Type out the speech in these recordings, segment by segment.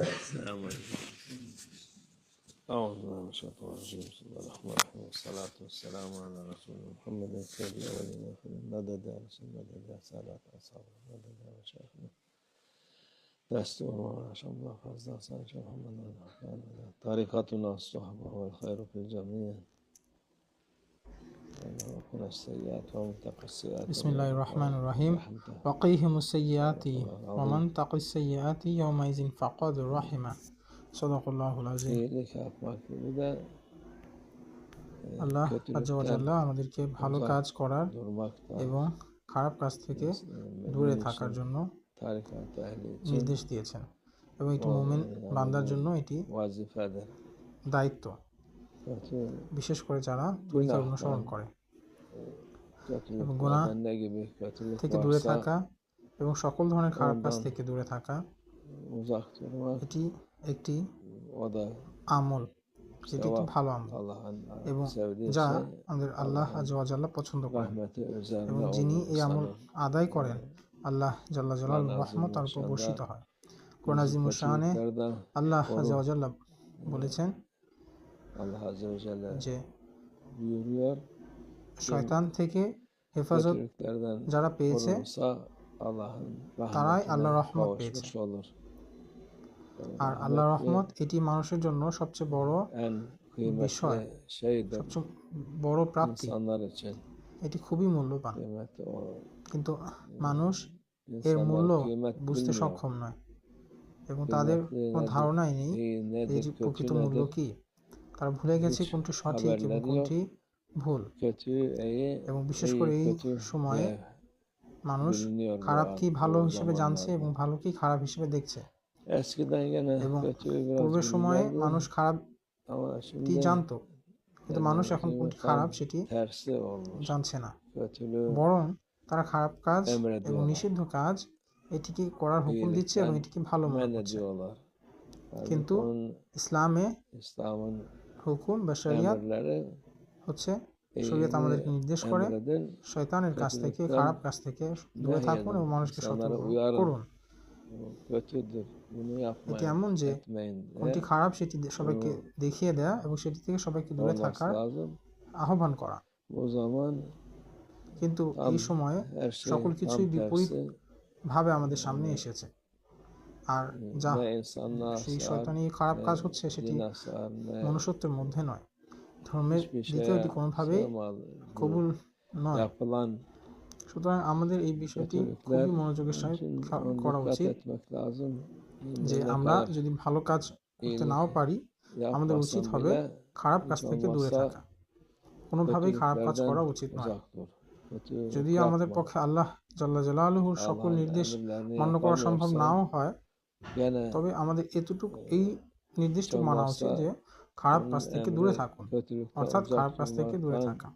السلام عليكم. أعوذ بالله من الشيطان الرجيم. بسم الله الرحمن الرحيم. والصلاة والسلام على رسول محمد سيد الأولين والآخرين مدد يا رسول مدد يا سادات أصحاب مدد يا مشايخنا. دستور مولانا شاء الله حسن شيخ محمد طريقتنا الصحبة والخير في الجميع. রহমান রহিম ওয়াকিহিমুসৈয়াতি ওমান তাকিসৈয়াতি ইয়মাইজিন ফাকদ রহিমা সদাকুল্লাহুল আল্লাহ আজ্লাহ আমাদেরকে ভালো কাজ করার এবং খারাপ কাজ থেকে দূরে থাকার জন্য নির্দেশ দিয়েছেন। এবং এটি মোমেন বান্দার জন্য এটি দায়িত্ব। বিশেষ করে যারা তরিকা অনুসরণ করে। Gibi kötülük থেকে দূরে থাকা এবং সকল ধরনের খারাপ কাজ থেকে দূরে থাকা। এটি একটি আমল যেটি একটি ভালো আমল এবং যা আমাদের আল্লাহ আজ্জাওয়াজাল্লাহ পছন্দ করেন। এবং যিনি এই আমল আদায় করেন আল্লাহ জাল্লা জালাল রহমত তার উপর বর্ষিত হয়। কোরআন আজিম শাহানে আল্লাহ আজ্জাওয়াজাল্লাহ বলেছেন যে. শয়তান থেকে হেফাজত যারা পেয়েছে তারাই আল্লাহ রহমত পেয়েছে। আর আল্লাহ রহমত এটি মানুষের জন্য সবচেয়ে বড় খুবই মূল্যবান। কিন্তু মানুষ এর মূল্য বুঝতে সক্ষম নয়। এবং তাদের কোন ধারণাই নেই প্রকৃত মূল্য কি। তারা ভুলে গেছে কোনটি সঠিক এবং কোনটি ভুল। এবং বিশেষ করে এই সময়ে মানুষ খারাপ কি ভালো হিসেবে জানছে এবং ভালো কি খারাপ হিসেবে দেখছে। এবং পূর্বের সময়ে মানুষ খারাপ কি জানতো কিন্তু মানুষ এখন খারাপ সেটি জানছে না। বরং তারা খারাপ কাজ এবং নিষিদ্ধ কাজ এটিকে করার হুকুম দিচ্ছে এবং এটিকে ভালো মনে করছে। কিন্তু ইসলামে হুকুম বা শরিয়া হচ্ছে শরীয়ত আমাদেরকে নির্দেশ করে শয়তানের কাছ থেকে খারাপ কাজ থেকে দূরে থাকুন এবং মানুষকে সতর্ক করুন। এটি এমন যে কোনটি খারাপ সেটি সবাইকে দেখিয়ে দেয়া এবং সেটি থেকে সবাইকে দূরে থাকার আহ্বান করা। কিন্তু এই সময়ে সকল কিছুই বিপরীত ভাবে আমাদের সামনে এসেছে। আর যা সেই শয়তানি খারাপ কাজ হচ্ছে সেটি মনুষ্যত্বের মধ্যে নয়। ধর্মের এটি কোনোভাবেই কবুল নয় সুতরাং আমাদের এই বিষয়টি খুবই মনোযোগের সঙ্গে করা উচিত যে আমরা যদি ভালো কাজ করতে নাও পারি আমাদের উচিত হবে খারাপ কাজ থেকে দূরে থাকা। কোনোভাবেই খারাপ কাজ করা উচিত নয়। যদিও আমাদের পক্ষে আল্লাহ জাল্লা জালালুহুর সকল নির্দেশ মান্য করা সম্ভব নাও হয় তবে আমাদের এতটুকু এই নির্দিষ্ট মানা উচিত যে খারাপ কাজ থেকে দূরে থাকুন অর্থাৎ খারাপ কাজ থেকে দূরে থাকা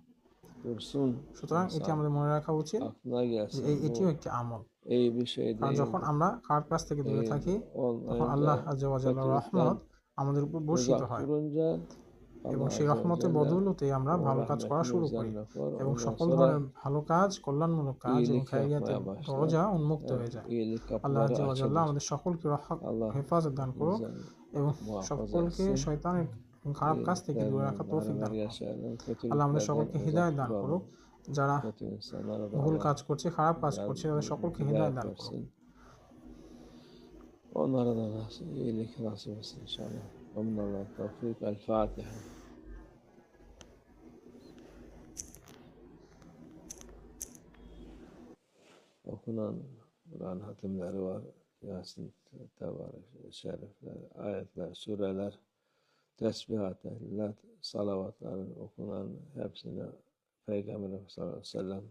সুতরাং এটি আমাদের মনে রাখা উচিত যে এই এটিও একটি আমল কারণ değil. যখন আমরা খারাপ কাজ থেকে দূরে থাকি তখন আল্লাহ রহমত আমাদের উপর বর্ষিত হয় এবং সেই রহমতের বদৌলতে আমরা ভালো কাজ করা শুরু করি এবং সকল ধরনের ভালো কাজ কল্যাণমূলক কাজ এবং başlar. দরজা উন্মুক্ত হয়ে যায় iyilik আল্লাহ kapıları আমাদের সকলকে হেফাজত দান করুক এবং সকলকে. শয়তানের খারাপ কাজ থেকে দূরে রাখা তৌফিক দান আল্লাহ আমাদের সকলকে হৃদায়ত দান করুক যারা ভুল কাজ করছে খারাপ কাজ করছে তাদের সকলকে হৃদায়ত দান করুক versin. Onlara da nasip, iyilik nasip etsin inşallah. Onlarla tevfik. El Fatiha. Okunan Kur'an hatimleri var. Yasin, Tebarek, Şerifler, ayetler, sureler, tesbihatın, lat, salavatların okunan hepsini Peygamber sallallahu aleyhi ve sellem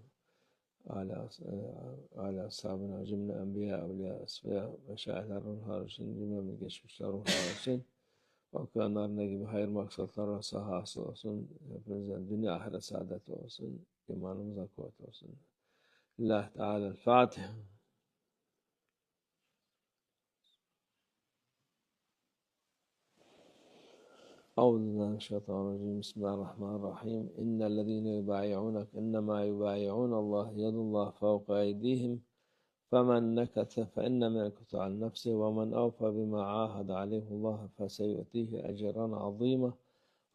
ala, e, ala sahabına cümle enbiya, evliya, esfiya, meşayiler, ruh hariçin, cümlemiz geçmişler ruh hariçin okuyanlar ne gibi hayır maksatları olsa hasıl olsun. Hepinize dünya ahiret saadet olsun. İmanımıza kuvvet olsun. Allah Teala Fatiha. أعوذ بالله من الشيطان الرجيم. بسم الله الرحمن الرحيم. إن الذين يبايعونك إنما يبايعون الله يد الله فوق أيديهم. فمن نكث فإنما ينكث عن نفسه ومن أوفى بما عاهد عليه الله فسيؤتيه أجرا عظيما.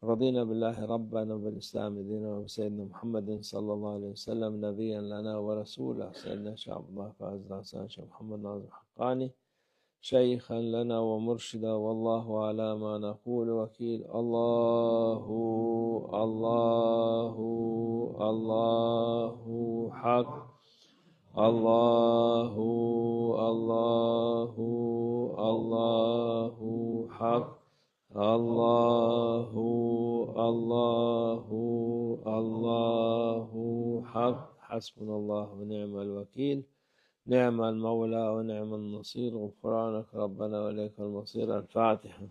رضينا بالله ربنا وبالإسلام دينا وبسيدنا محمد صلى الله عليه وسلم نبيا لنا ورسولا. سيدنا شيخ عبد الله حسن شيخ محمد ناظر حقاني. شيخا لنا ومرشدا والله على ما نقول وكيل. الله الله الله حق. الله الله الله حق. الله الله الله حق. حسبنا الله ونعم الوكيل. نعم المولى ونعم النصير غفرانك ربنا وإليك المصير. الفاتحة.